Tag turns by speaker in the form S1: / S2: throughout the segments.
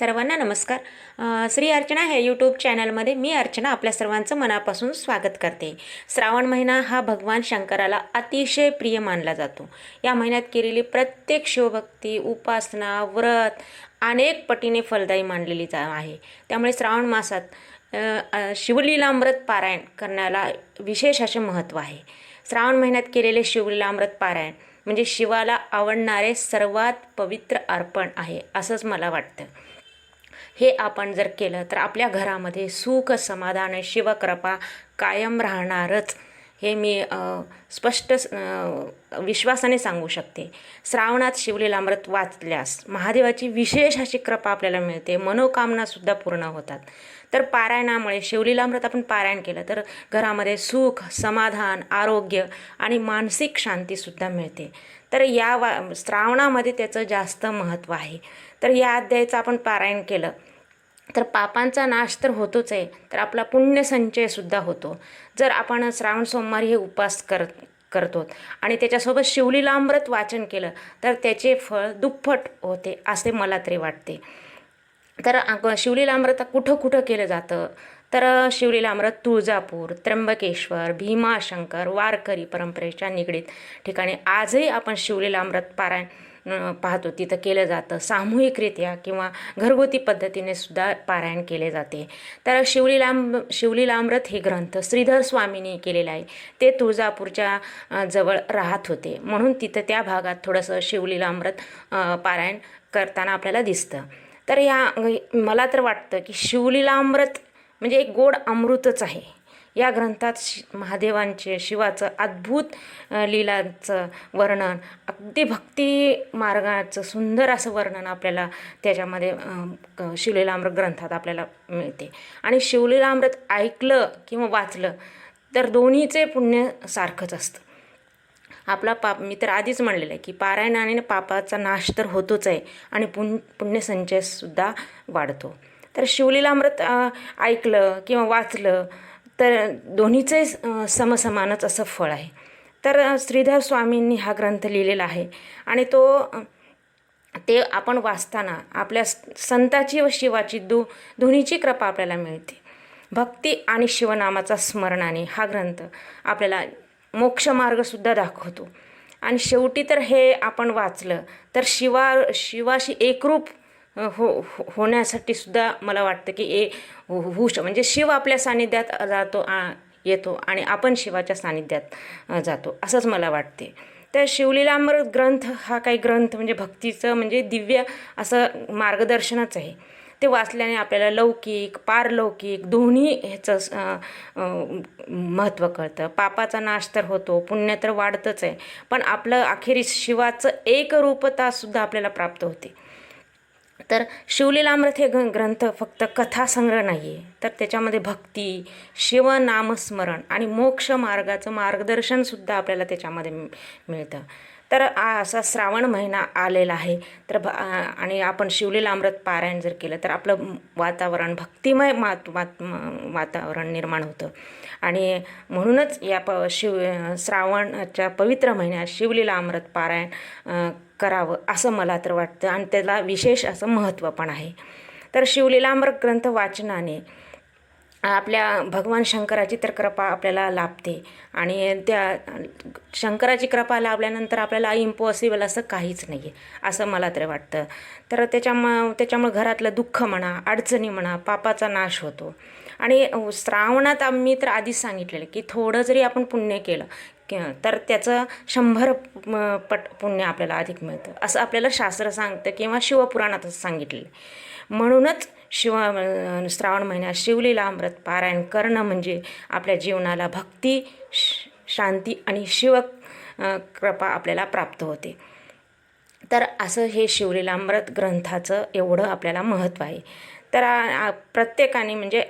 S1: सर्वांना नमस्कार. श्री अर्चना हे यूट्यूब चॅनलमध्ये मी अर्चना आपल्या सर्वांचं मनापासून स्वागत करते. श्रावण महिना हा भगवान शंकराला अतिशय प्रिय मानला जातो. या महिन्यात केलेली प्रत्येक शिवभक्ती उपासना व्रत अनेक पटीने फलदायी मानलेली जा आहे. त्यामुळे श्रावण मासात शिवलीलामृत पारायण करण्याला विशेष असे महत्त्व आहे. श्रावण महिन्यात केलेले शिवलीलामृत पारायण म्हणजे शिवाला आवडणारे सर्वात पवित्र अर्पण आहे असंच मला वाटतं. हे आपण जर केलं तर आपल्या घरामध्ये सुख समाधान शिवकृपा कायम राहणारच. हे मी स्पष्ट विश्वासाने सांगू शकते. श्रावणात शिवलीलामृत वाचल्यास महादेवाची विशेष अशी कृपा आपल्याला मिळते. मनोकामनासुद्धा पूर्ण होतात. तर पारायणामुळे शिवलीलामृत आपण पारायण केलं तर घरामध्ये सुख समाधान आरोग्य आणि मानसिक शांतीसुद्धा मिळते. तर या वा श्रावणामध्ये त्याचं जास्त महत्त्व आहे. तर या अध्यायाचं आपण पारायण केलं. तर पापांचा नाश तर होतोच आहे तर आपला पुण्यसंचयसुद्धा होतो. जर आपण श्रावण सोमवारी हे उपास करत करतो आणि त्याच्यासोबत शिवलीलामृत वाचन केलं तर त्याचे फळ दुप्पट होते असे मला तरी वाटते. तर शिवलीलामृत कुठं कुठं केलं जातं? तर शिवलीलामृत तुळजापूर त्र्यंबकेश्वर भीमाशंकर वारकरी परंपरेच्या निगडीत ठिकाणी आजही आपण शिवलीलामृत पारायण पाहतो. तिथं केलं जातं. सामूहिकरित्या किंवा घरगुती पद्धतीने सुद्धा पारायण केले जाते. तर शिवलीलाम शिवलीलामृत हे ग्रंथ श्रीधर स्वामींनी केलेलं आहे. ते तुळजापूरच्या जवळ राहत होते. म्हणून तिथं त्या भागात थोडंसं शिवलीलामृत अं, पारायण करताना आपल्याला दिसतं. तर या मला तर वाटतं की शिवलीलामृत म्हणजे एक गोड अमृतच आहे. या ग्रंथात शि महादेवांचे शिवाचं अद्भुत अ, लीलांचं वर्णन अगदी भक्ती मार्गाचं सुंदर असं वर्णन आपल्याला त्याच्यामध्ये शिवलीलामृत ग्रंथात आपल्याला मिळते. आणि शिवलीलामृत ऐकलं किंवा वाचलं तर दोन्हीचे पुण्य सारखंच असतं. आपला पाप मी तर आधीच म्हणलेलं आहे की पारायणाने पापाचा नाश तर होतोच आहे आणि पुण्य पुण्यसंचयसुद्धा वाढतो. तर शिवलीलामृत ऐकलं किंवा वाचलं तर दोन्हीचे समसमानच असं फळ आहे. तर श्रीधर स्वामींनी हा ग्रंथ लिहिलेला आहे आणि तो ते आपण वाचताना आपल्या संताची व शिवाची दो दोन्हीची कृपा आपल्याला मिळते. भक्ती आणि शिवनामाचा स्मरणाने हा ग्रंथ आपल्याला मोक्षमार्गसुद्धा दाखवतो. आणि शेवटी तर हे आपण वाचलं तर शिवा शिवाशी एकरूप हो हो- होण्यासाठी सुद्धा मला वाटतं की ए हो- होऊ श म्हणजे शिव आपल्या सानिध्यात जातो आ- येतो आणि आपण शिवाच्या सानिध्यात जातो असंच मला वाटते. तर शिवलीलामृत ग्रंथ हा काही ग्रंथ म्हणजे भक्तीचं म्हणजे दिव्य असं मार्गदर्शनच आहे. ते वाचल्याने आपल्याला लौकिक पारलौकिक दोन्ही ह्याचं महत्त्व कळतं. पापाचा नाश तर होतो पुण्य तर वाढतंच आहे. पण आपलं अखेरीस शिवाचं एकरूपतासुद्धा आपल्याला प्राप्त होते. तर शिवलीलामृत हे ग ग्रंथ फक्त कथासंग्रह नाही आहे तर त्याच्यामध्ये भक्ती शिवनामस्मरण आणि मोक्ष मार्गाचं मार्गदर्शनसुद्धा आपल्याला त्याच्यामध्ये मिळतं. तर असा श्रावण महिना आलेला आहे. तर भ आणि आपण शिवलीलामृत पारायण जर केलं तर आपलं वातावरण भक्तिमय मात वात वातावरण निर्माण होतं. आणि म्हणूनच या प शिव श्रावणाच्या पवित्र महिन्यात शिवलीलामृत पारायण करावं असं मला तर वाटतं. आणि त्याला विशेष असं महत्त्व पण आहे. तर शिवलीलामृत ग्रंथ वाचनाने आपल्या भगवान शंकराची तर कृपा आपल्याला लाभते. आणि त्या शंकराची कृपा लाभल्यानंतर आपल्याला इम्पॉसिबल असं काहीच नाही आहे असं मला तरी वाटतं. तर त्याच्याम त्याच्यामुळे घरातलं दुःख म्हणा अडचणी म्हणा पापाचा नाश होतो. आणि श्रावणात आम्ही तर आधीच सांगितलेलं की थोडं जरी आपण पुण्य केलं तर त्याचं शंभर पट पुण्य आपल्याला अधिक मिळतं. असं आपल्याला शास्त्र सांगतं किंवा शिवपुराणातच सांगितलेलं. म्हणूनच शिव श्रावण महिन्यात शिवलीला अमृत पारायण करणं म्हणजे आपल्या जीवनाला भक्ती श- शांती आणि शिव कृपा आपल्याला प्राप्त होते. तर असं हे शिवलीलामृत ग्रंथाचं एवढं आपल्याला महत्त्व आहे. तर प्रत्येकाने म्हणजे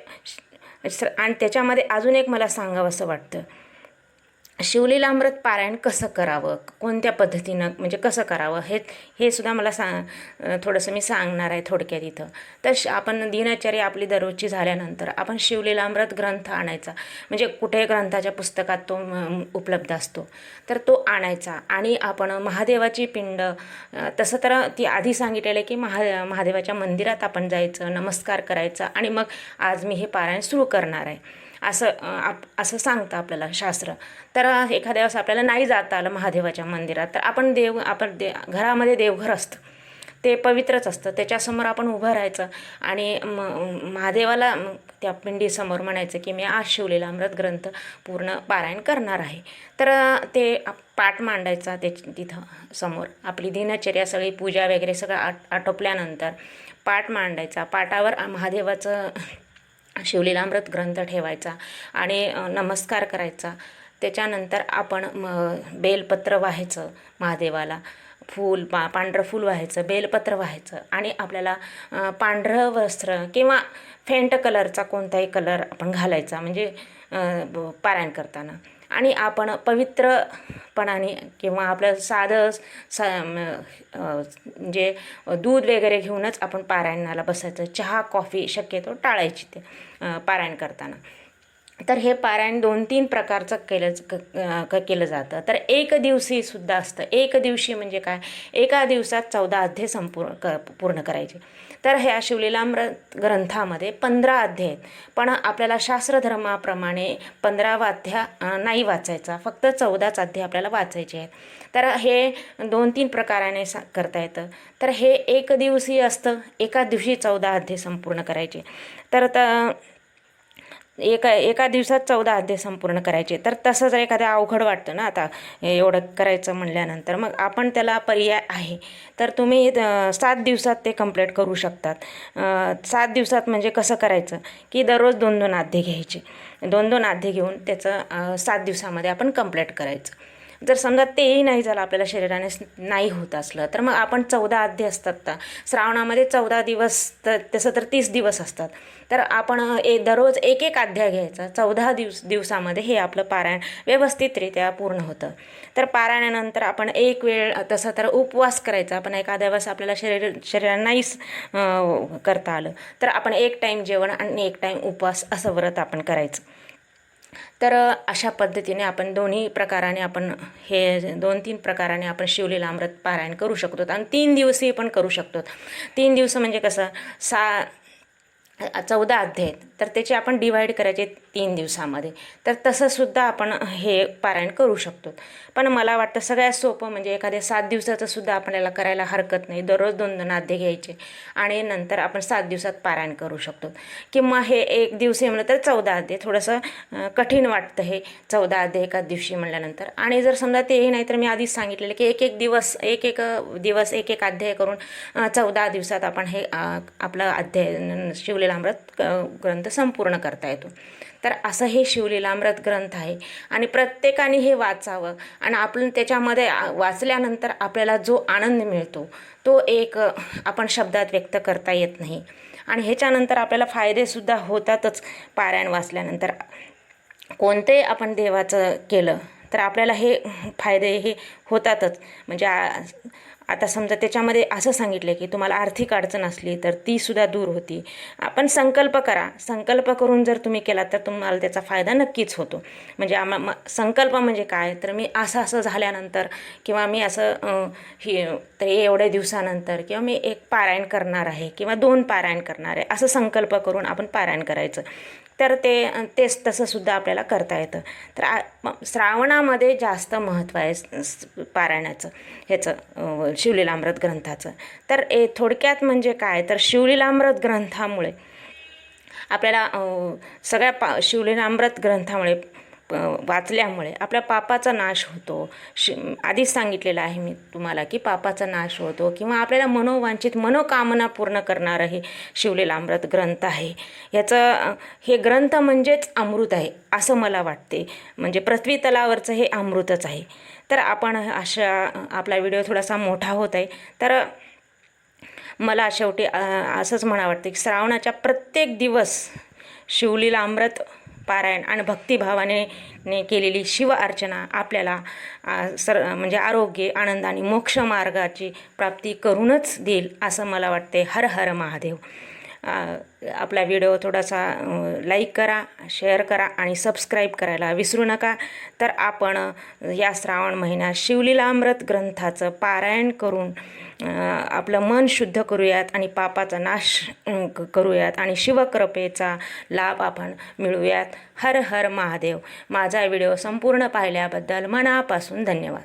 S1: आणि त्याच्यामध्ये अजून एक मला सांगावं असं वाटतं. शिवलीलामृत पारायण कसं करावं? कोणत्या पद्धतीनं म्हणजे कसं करावं? हे हे सुद्धा मला सांग थोडंसं मी सांगणार आहे थोडक्यात इथं. तर श आपण दिनचर्या आपली दररोजची झाल्यानंतर आपण शिवलीलामृत ग्रंथ आणायचा. म्हणजे कुठे ग्रंथाच्या पुस्तकात तो उपलब्ध असतो? तर तो आणायचा. आणि आपण महादेवाची पिंड तसं तर ती आधी सांगितलेलं आहे की महा महादेवाच्या मंदिरात आपण जायचं नमस्कार करायचा आणि मग आज मी हे पारायण सुरू करणार आहे. असं आप असं सांगतं आपल्याला शास्त्र. तर एखाद्या वेळेस आपल्याला नाही जाता आलं महादेवाच्या मंदिरात तर आपण देव आपण दे घरामध्ये देवघर असतं. ते पवित्रच असतं. त्याच्यासमोर आपण उभं राहायचं आणि म महादेवाला त्या पिंडीसमोर म्हणायचं की मी आज शिवलेला अमृत ग्रंथ पूर्ण पारायण करणार आहे. तर ते पाठ मांडायचा ते तिथं समोर. आपली दिनचर्या सगळी पूजा वगैरे सगळं आट आटोपल्यानंतर पाठ मांडायचा. पाटावर महादेवाचं शिवलीलामृत ग्रंथ ठेवायचा आणि नमस्कार करायचा. त्याच्यानंतर आपण म बेलपत्र व्हायचं महादेवाला. फूल पा पांढरं फूल व्हायचं बेलपत्र व्हायचं आणि आपल्याला पांढरं वस्त्र किंवा फेंट कलरचा कोणताही कलर आपण घालायचा. म्हणजे ब- पारायण करताना. आणि आपण पवित्रपणाने किंवा आपलं साधं सा म्हणजे दूध वगैरे घेऊनच आपण पारायणाला बसायचं. चहा कॉफी शक्यतो टाळायची ते पारायण करताना. तर हे पारायण दोन तीन प्रकारचं केलं क क- केलं जातं. तर एक दिवशी सुद्धा असतं. एक दिवशी म्हणजे काय? एका दिवसात चौदा अध्याय संपूर्ण क पूर्ण करायचे. तर ह्या शिवलीलामृत ग्रंथामध्ये पंधरा अध्याय आहेत. पण आपल्याला शास्त्रधर्माप्रमाणे पंधरावा अध्याय नाही वाचायचा. फक्त चौदाच अध्याय आपल्याला वाचायचे आहेत. तर हे दोन तीन प्रकाराने सा करता येतं. तर हे एक दिवसीय असतं. एका दिवशी चौदा अध्याय संपूर्ण करायचे. तर त एका एका दिवसात चौदा अध्याय संपूर्ण करायचे. तर तसं जर एखाद्या अवघड वाटतं ना आता एवढं करायचं म्हणल्यानंतर मग आपण त्याला पर्याय आहे. तर तुम्ही सात दिवसात ते कंप्लीट करू शकतात. सात दिवसात म्हणजे कसं करायचं? की दररोज दोन दोन अध्याय घ्यायचे. दोन दोन अध्याय घेऊन त्याचं सात दिवसामध्ये आपण कंप्लीट करायचं. जर समजा तेही नाही झालं आपल्याला शरीराने नाही होत असलं तर मग आपण चौदा अध्याय असतात तर श्रावणामध्ये चौदा दिवस तर तसं तर तीस दिवस असतात. तर आपण ए दररोज एक एक अध्याय घ्यायचा. चौदा दिवस दिवसामध्ये हे आपलं पारायण व्यवस्थितरित्या पूर्ण होतं. तर पारायणानंतर आपण एक वेळ तसं तर उपवास करायचा. आपण एखाद्या वेळेस आपल्याला शरीर शरीराला नाहीच करता आलं. तर आपण एक टाईम जेवण आणि एक टाईम उपवास असं व्रत आपण करायचं. तर अशा पद्धतीने आपण दोन्ही प्रकाराने आपण हे दोन तीन प्रकाराने आपण शिवलीला अमृत पारायण करू शकतो. आणि तीन दिवसही पण करू शकतो. तीन दिवस म्हणजे कसं सा चौदा अध्याय आहेत. तर त्याचे आपण डिवाईड करायचे तीन दिवसामध्ये. तर तसंसुद्धा आपण हे पारायण करू शकतो. पण मला वाटतं सगळ्यात सोपं म्हणजे एखाद्या सात दिवसाचंसुद्धा आपल्याला करायला हरकत नाही. दररोज दोन दोन अध्याय घ्यायचे आणि नंतर आपण सात दिवसात पारायण करू शकतो. किंवा हे एक दिवशी म्हणलं तर चौदा अध्याय. थोडंसं कठीण वाटतं हे चौदा अध्याय एका दिवशी म्हणल्यानंतर. आणि जर समजा तेही नाही तर मी आधीच सांगितलेलं की एक एक दिवस एक एक दिवस एक एक अध्याय करून चौदा दिवसात आपण हे आपलं अध्याय शिवलेलं शिवलीलामृत ग्रंथ संपूर्ण करता येतो. तर असं हे शिवलीलामृत ग्रंथ आहे. आणि प्रत्येकाने हे वाचावं. आणि आपण त्याच्यामध्ये वाचल्यानंतर आपल्याला जो आनंद मिळतो तो एक आपण शब्दात व्यक्त करता येत नाही. आणि ह्याच्यानंतर आपल्याला फायदेसुद्धा होतातच पारायण वाचल्यानंतर. कोणतेही आपण देवाचं केलं तर आपल्याला हे फायदे हे होतातच. म्हणजे आता समजा त्याच्यामध्ये असं सांगितलं की तुम्हाला आर्थिक अडचण असली तर ती सुद्धा दूर होती. आपण संकल्प करा. संकल्प करून जर तुम्ही केला तर तुम्हाला त्याचा फायदा नक्कीच होतो. म्हणजे आम्हा म- संकल्प म्हणजे काय? तर मी असं असं झाल्यानंतर किंवा मी असं हे तर एवढ्या दिवसानंतर किंवा मी एक पारायण करणार आहे किंवा दोन पारायण करणार आहे असं संकल्प करून आपण पारायण करायचं. तर ते तेच तसंसुद्धा आपल्याला करता येतं. तर आ श्रावणामध्ये जास्त महत्त्व आहे स- पारायणाचं ह्याचं शिवलीलामृत ग्रंथाचं. तर ए थोडक्यात म्हणजे काय? तर शिवलीलामृत ग्रंथामुळे आपल्याला सगळ्या पा शिवलीलामृत ग्रंथामुळे वाचल्यामुळे आपल्या पापाचा नाश होतो. शि आधीच सांगितलेलं आहे मी तुम्हाला की पापाचा नाश होतो किंवा आपल्याला मनोवांछित मनोकामना पूर्ण करणारं हे शिवलीलामृत ग्रंथ आहे. याचं हे ग्रंथ म्हणजेच अमृत आहे असं मला वाटते. म्हणजे पृथ्वी तलावरचं हे अमृतच आहे. तर आपण अशा आपला व्हिडिओ थोडासा मोठा होत आहे. तर मला शेवटी असंच म्हणा वाटतं की श्रावणाच्या प्रत्येक दिवस शिवलीला अमृत पारायण आणि भक्तिभावाने ने केलेली शिव अर्चना आपल्याला सर म्हणजे आरोग्य आनंद आणि मोक्ष मार्गाची प्राप्ती करूनच देईल असं मला वाटते हर हर महादेव. आपला व्हिडिओ थोडासा लाईक करा शेअर करा आणि सबस्क्राईब करायला विसरू नका. तर आपण या श्रावण महिन्यात शिवलीलामृत ग्रंथाचं पारायण करून आपलं मन शुद्ध करूयात आणि पापाचा नाश क- करूयात आणि शिवकृपेचा लाभ आपण मिळूयात हर हर महादेव. माझा व्हिडिओ संपूर्ण पाहिल्याबद्दल मनापासून धन्यवाद.